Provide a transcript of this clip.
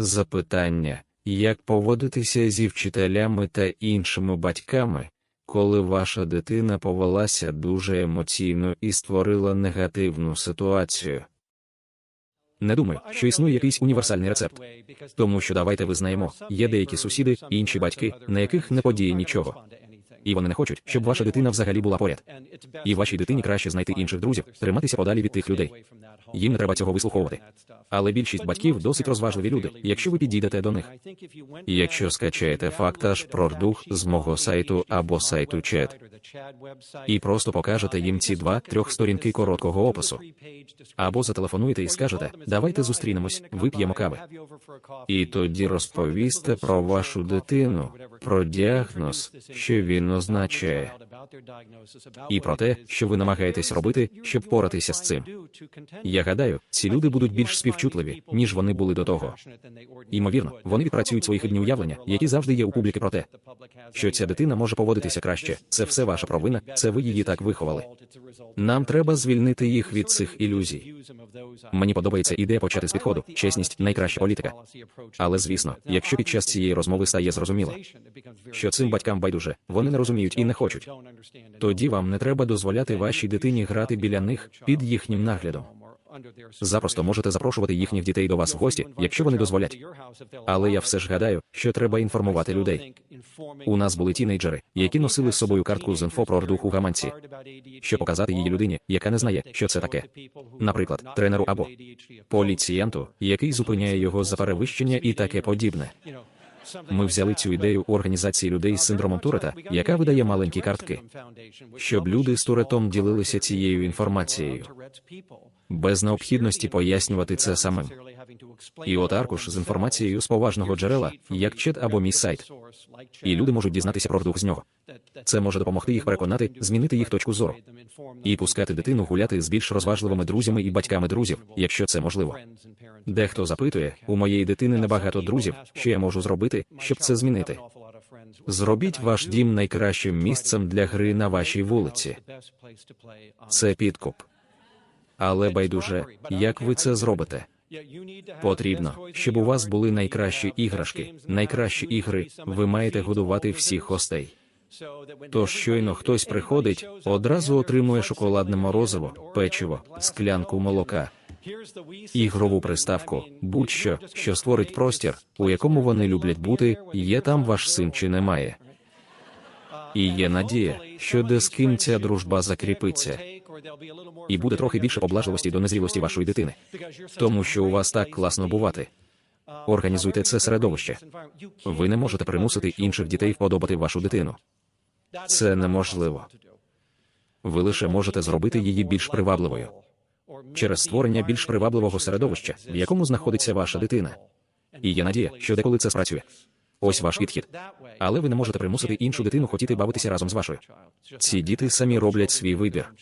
Запитання, як поводитися зі вчителями та іншими батьками, коли ваша дитина повелася дуже емоційно і створила негативну ситуацію. Не думаю, що існує якийсь універсальний рецепт. Тому що давайте визнаємо, є деякі сусіди, інші батьки, на яких не подіє нічого. І вони не хочуть, щоб ваша дитина взагалі була поряд. І вашій дитині краще знайти інших друзів, триматися подалі від тих людей. Їм не треба цього вислуховувати. Але більшість батьків досить розважливі люди, якщо ви підійдете до них. Якщо скачаєте фактаж про дух з мого сайту або сайту чат, і просто покажете їм ці два-трьох сторінки короткого опису. Або зателефонуєте і скажете, давайте зустрінемось, вип'ємо кави. І тоді розповісте про вашу дитину, про діагноз, що він означає, і про те, що ви намагаєтесь робити, щоб поратися з цим. Я гадаю, ці люди будуть більш співчутливі, ніж вони були до того. Ймовірно, вони відпрацюють свої хибні уявлення, які завжди є у публіки про те, що ця дитина може поводитися краще. Це все ваша провина, це ви її так виховали. Нам треба звільнити їх від цих ілюзій. Мені подобається ідея почати з підходу. Чесність найкраща політика. Але звісно, якщо під час цієї розмови стає зрозуміло, що цим батькам байдуже, вони не розуміють і не хочуть. Тоді вам не треба дозволяти вашій дитині грати біля них під їхнім наглядом. Запросто можете запрошувати їхніх дітей до вас в гості, якщо вони дозволять. Але я все ж гадаю, що треба інформувати людей. У нас були тінейджери, які носили з собою картку з інфо про ордух у гаманці, щоб показати її людині, яка не знає, що це таке. Наприклад, тренеру або поліціянту, який зупиняє його за перевищення і таке подібне. Ми взяли цю ідею у організації людей з синдромом Турета, яка видає маленькі картки, щоб люди з Туретом ділилися цією інформацією без необхідності пояснювати це самим. І от аркуш з інформацією з поважного джерела, як чет або мій сайт. І люди можуть дізнатися про вдух з нього. Це може допомогти їх переконати, змінити їх точку зору і пускати дитину гуляти з більш розважливими друзями і батьками друзів, якщо це можливо. Дехто запитує, у моєї дитини небагато друзів, що я можу зробити, щоб це змінити. Зробіть ваш дім найкращим місцем для гри на вашій вулиці. Це підкуп. Але байдуже, як ви це зробите? Потрібно, щоб у вас були найкращі іграшки, найкращі ігри. Ви маєте годувати всіх гостей. Тож щойно хтось приходить, одразу отримує шоколадне морозиво, печиво, склянку молока, ігрову приставку, будь-що, що створить простір, у якому вони люблять бути, є там ваш син чи немає. І є надія, що де з ким ця дружба закріпиться. І буде трохи більше поблажливості до незрілості вашої дитини, тому що у вас так класно бувати. Організуйте це середовище. Ви не можете примусити інших дітей вподобати вашу дитину. Це неможливо. Ви лише можете зробити її більш привабливою через створення більш привабливого середовища, в якому знаходиться ваша дитина. І є надія, що деколи це спрацює. Ось ваш підхід. Але ви не можете примусити іншу дитину хотіти бавитися разом з вашою. Ці діти самі роблять свій вибір.